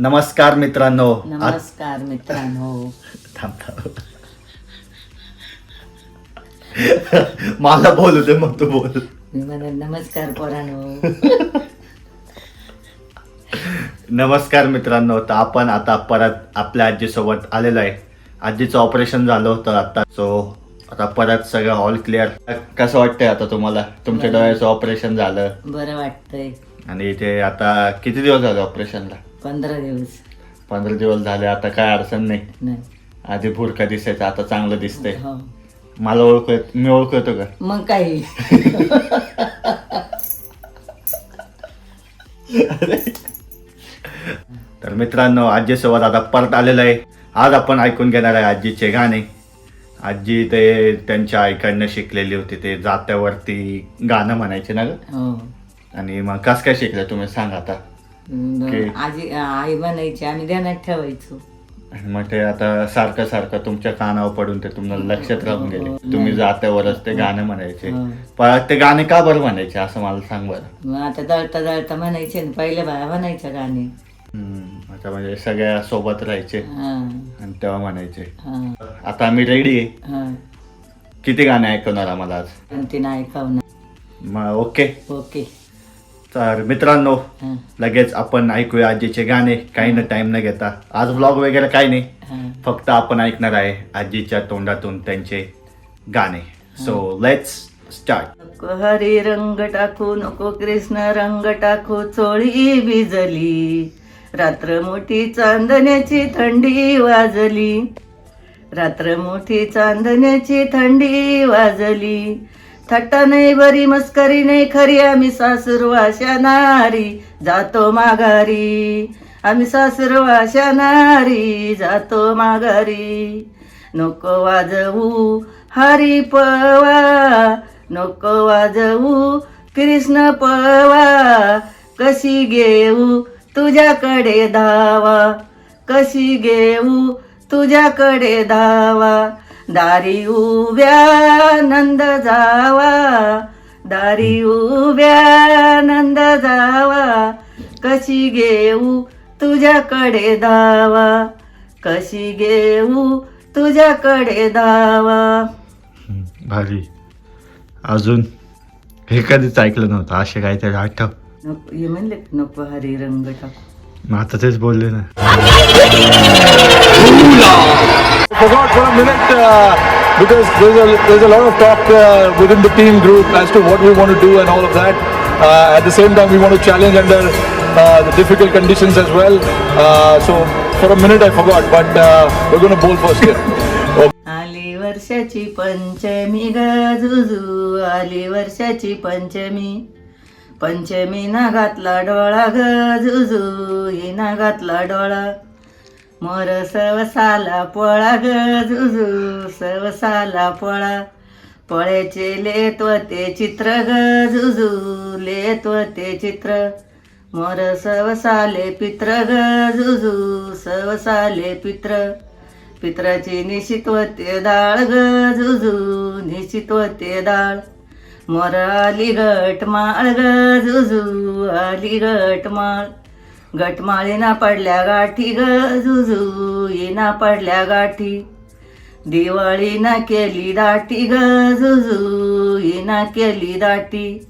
नमस्कार मित्रांनो. आज नमस्कार मित्रांनो. थांब थांब. मला बोलू दे मग तू बोल. मी म्हणत नमस्कार पोरांनो. नमस्कार मित्रांनो तर आपण आता परत आपल्या आजीसोबत आलेलो आहे. आजीचं ऑपरेशन झालं होतं आता. सो आता परत सगळं ऑल क्लिअर कसं वाटतंय आता तुम्हाला? तुमच्या डोळ्याचं ऑपरेशन झालं. बरं वाटतंय. आणि ते आता किती दिवस झाले ऑपरेशनला पंधरा दिवस. पंधरा दिवस झाले आता काय अडचण नाही. नाही. आधी भुरका दिसायचं आता चांगलं दिसतंय. हो. मला ओळखू येत मी ओळखू येतो का? मग काही तर मित्रांनो आजीसोबत आता परत आलेलं आहे. आज आपण ऐकून घेणार आहे आजीचे गाणे. आजी ते त्यांच्या आईकडनं शिकलेली होती ते जात्यावरती गाणं म्हणायचे ना ग? हो. आणि मग कस काय शिकलं तुम्ही सांगा आता. आजी आई बनायची आम्ही ध्यानात ठेवायचो. आणि मग ते आता सारखं सारखं तुमच्या कानावर पडून ते तुम्हाला लक्षात राहून गेले. तुम्ही जात्यावरच ते गाणं म्हणायचे. हो. पण ते गाणे का बरं म्हणायचे असं मला सांग बरं. मग आता दळता दळता म्हणायचे ना पहिल्या बाया म्हणायच्या गाणे. हम्म, आता म्हणजे सगळ्या सोबत राहायचे. हा. आणि तेव्हा म्हणायचे. हा. आता आम्ही रेडी आहे हा. किती गाणे ऐकवणार आम्हाला आज? आणि तिनं ऐकावं मग ओके. ओके. तर मित्रांनो लगेच आपण ऐकूया आजीचे गाणे. काही ना टाइम न घेता. आज ब्लॉग वगैरे काही नाही. फक्त आपण ऐकणार आहे आजीच्या तोंडातून त्यांचे गाणे. सो लेट्स स्टार्ट नको हरी रंग टाकू नको कृष्ण रंग टाकू चोळी भिजली रात्र मोठी चांदण्याची थंडी वाजली. रात्र मोठी चांदण्याची थंडी वाजली. थट्टा नाही बरी मस्करी नाही खरी आम्ही सासरू अशा नारी. जातो माघारी. आम्ही सासरू अशा नारी जातो माघारी. नको वाजवू हरी पवा नको वाजवू कृष्ण पवा. कशी घेऊ तुझ्याकडे धावा कशी घेऊ तुझ्याकडे धावा. दारी उभ्या नंद जावा दारी उभ्या नंद जावा कशी घेऊ तुझ्याकडे धावा कशी घेऊ तुझ्याकडे धावा. भारी. अजून हे कधीच ऐकलं नव्हतं असे काहीतरी आठव. नको हे म्हणले नको हरी रंग टाकू. मग आता तेच बोलले ना. forgot for a minute uh, because there's a, there's a lot of talk uh, within the team group as to what we want to do and all of that. Uh, at the same time, we want to challenge under uh, the difficult conditions as well. Uh, so for a minute, I forgot, but uh, we're going to bowl first here. आली वर्षाची पंचमी गजुजू आली वर्षाची पंचमी पंचमी ना घातला डोळा गजुजू ही ना घातला डोळा मोर सवसाला पोळा गजुजू सवसाला पळा. पळेचे लेत्व ते चित्र जुजू लेत्व ते चित्र. मोर सवसाले पित्र गजुजू सवसाले पित्र. पित्राची निशित्वते दाळ ग जुजू निशित्वते डाळ मोर आली माळ ग जुजू आली माळ. गटमाळीना पडल्या गाठी ग जुजू येना पडल्या गाठी. दिवाळीना केली दाटी ग जुजू येना केली दाटी.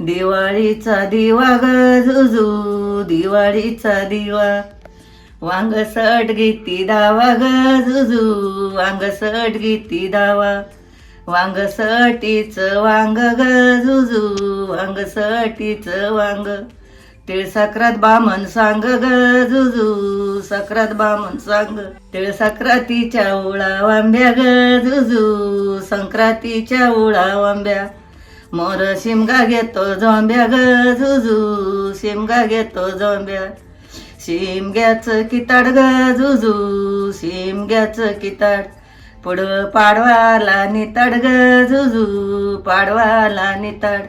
दिवाळीचा दिवा ग जुजू दिवाळीचा दिवा. वांग सट गीती दावा ग जुजू वांग सट गीती दावा. वांग सटीच वांग ग जुजू वांग सटीच वांग. तिळ सक्रात बामन सांग ग जुजू सक्रात बामन सांग. तिळ सक्रातीच्या उळा वांब्या ग जुजू संक्रांतीच्या उळा वांब्या. मोर शिमगा घेतो जोंब्या ग जुजू शिमगा घेतो जोंब्या शिमग्याचं किताड ग जुजू शिमग्याचं किताड. पुढं पाडवाला निताड ग जुजू पाडवाला निताड.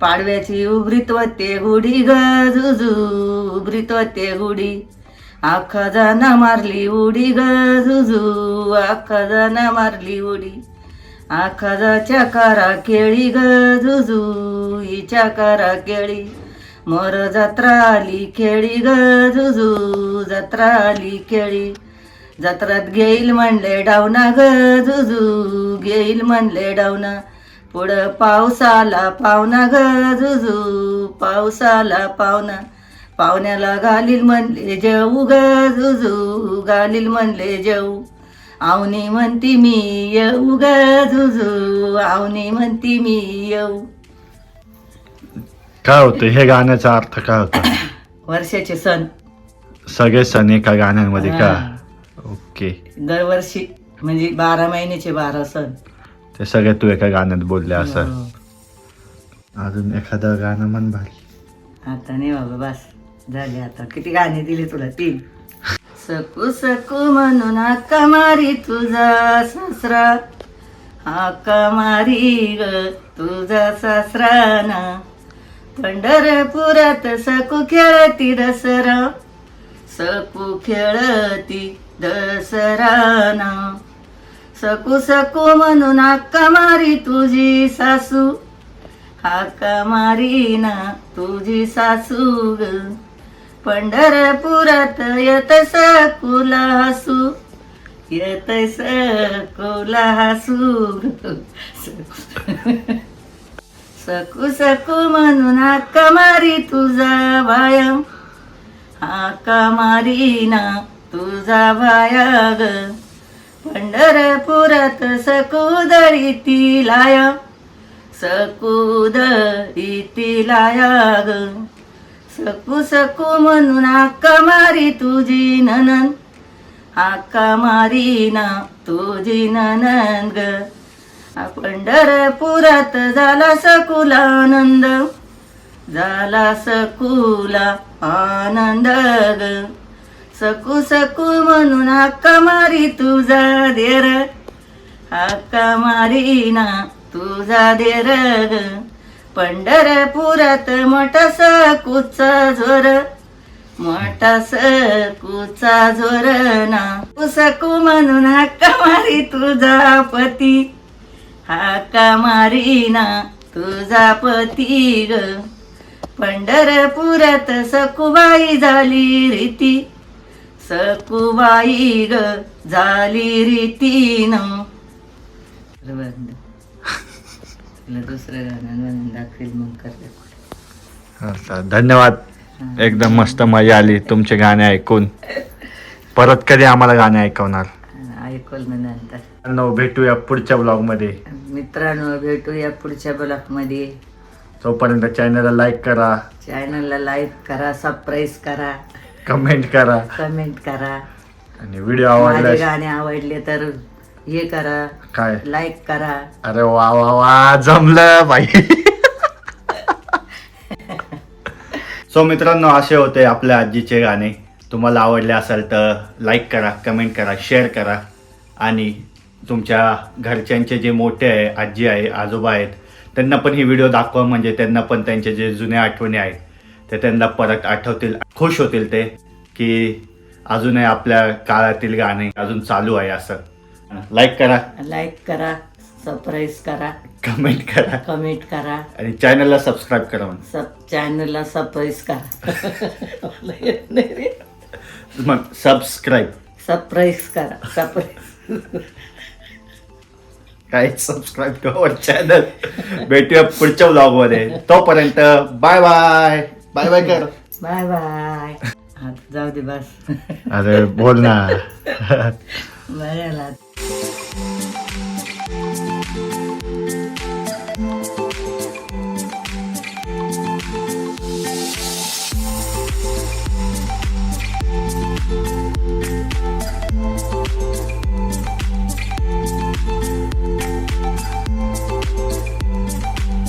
पाडव्याची उभरीत गुढी ग जुजू गुढी आखा जाना मारली उडी ग आखा जाना मारली उडी आखाजाच्या कारा केळी ग जुजू हिच्या कारा केळी. मोर जत्रा आली खेळी ग जत्रा आली केळी. जत्रात घेईल म्हणले डावना ग जुजू घेईल म्हणले डावना. पुढं पावसाला पावना ग जुजू पावसाला पावना. पाहुण्याला घालील म्हणले जेऊ ग जुजू घालील म्हणले जेऊ. आवनी म्हणती मी येऊ ग जुजू आवनी म्हणती मी येऊ. काय होतं? हे गाण्याचा अर्थ काय होता? वर्षाचे सण. सगळे सण एका गाण्यांमध्ये का? हा. ओके. दरवर्षी म्हणजे बारा महिन्याचे बारा सण. ते सगळे तू एका गाण्यात बोलले असं हो. अजून एखादं गाणं म्हण भारी आता नाही बाबा बस झाले आता किती गाणी दिली तुला तीन सकू सकू म्हणून हाका मारी तुझा सासरा हाका मारी ग तुझा सासरा ना पंढरपुरात सकू खेळती दसरा सकू खेळती दसरा ना सकू सकू म्हणून हाका मारी तुझी सासू. हाका मारी ना तुझी सासू ग. पंढरपुरात येत सकुला हसू. येत सकुला हसू सकू सकू म्हणून हाका मारी तुझा बायम हाका मारी ना तुझा बाया ग पंढरपुरात सकुदळी ती लाया. सकुद लाया ग. सकू सकू म्हणून हाका मारी तुझी ननन. हाका मारी ना तुझी ननन ग. पंढरपुरात झाला सकुला आनंद. झाला सकुला आनंद ग. सकू सकू म्हणून हाका मारी तुझा देर. हाका मारी ना तुझा देर. ग पंढरपुरात मोठा सकुचा झोर. मोठा कुचा झोर ना. सकू म्हणून हाका मारी तुझा पती. हाका मारी ना तुझा पती ग. पंढरपुरात सकुबाई झाली रीती. सकुबाई ग झाली रीतीन दुसरं गाणं म्हणून दाखवेल मग करते. अच्छा, धन्यवाद. एकदम मस्त मजा आली तुमचे गाणे ऐकून. परत कधी आम्हाला गाणे ऐकवणार? ऐकल मग नंतर मित्रांनो, भेटूया पुढच्या ब्लॉगमध्ये मित्रांनो भेटूया पुढच्या ब्लॉकमध्ये तोपर्यंत चॅनलला लाईक करा. चॅनलला लाईक करा सबस्क्राईब करा. कमेंट करा. कमेंट करा. आणि व्हिडिओ माझे आवडल्यास गाणे आवडले तर हे करा. काय? लाईक करा. अरे वा वा वा जमलं बाई. सो मित्रांनो असे होते आपल्या आजीचे गाणे. तुम्हाला आवडले असेल तर लाईक करा कमेंट करा शेअर करा. आणि तुमच्या घरच्यांचे जे मोठे आहे आजी आहे आजोबा आहेत त्यांना पण ही व्हिडिओ दाखवा. म्हणजे त्यांना पण त्यांचे जे जुन्या आठवणी आहेत ते त्यांना परत आठवतील खुश होतील ते की अजूनही आपल्या काळातील गाणे अजून चालू आहे असं. लाईक करा. लाईक करा सबस्क्राईब करा कमेंट करा. कमेंट करा. आणि चॅनलला सबस्क्राईब करा म्हणून. सब चॅनलला सबस्क्राईब करा. मग सबस्क्राईब सबस्क्राईब करा सबस्क्राईब काय सबस्क्राईब करा चॅनल भेटूया पुढच्या ब्लॉगमध्ये. तोपर्यंत बाय बाय बाय बाय कर बाय बाय जाऊ दे बस. अरे बोल ना. बरं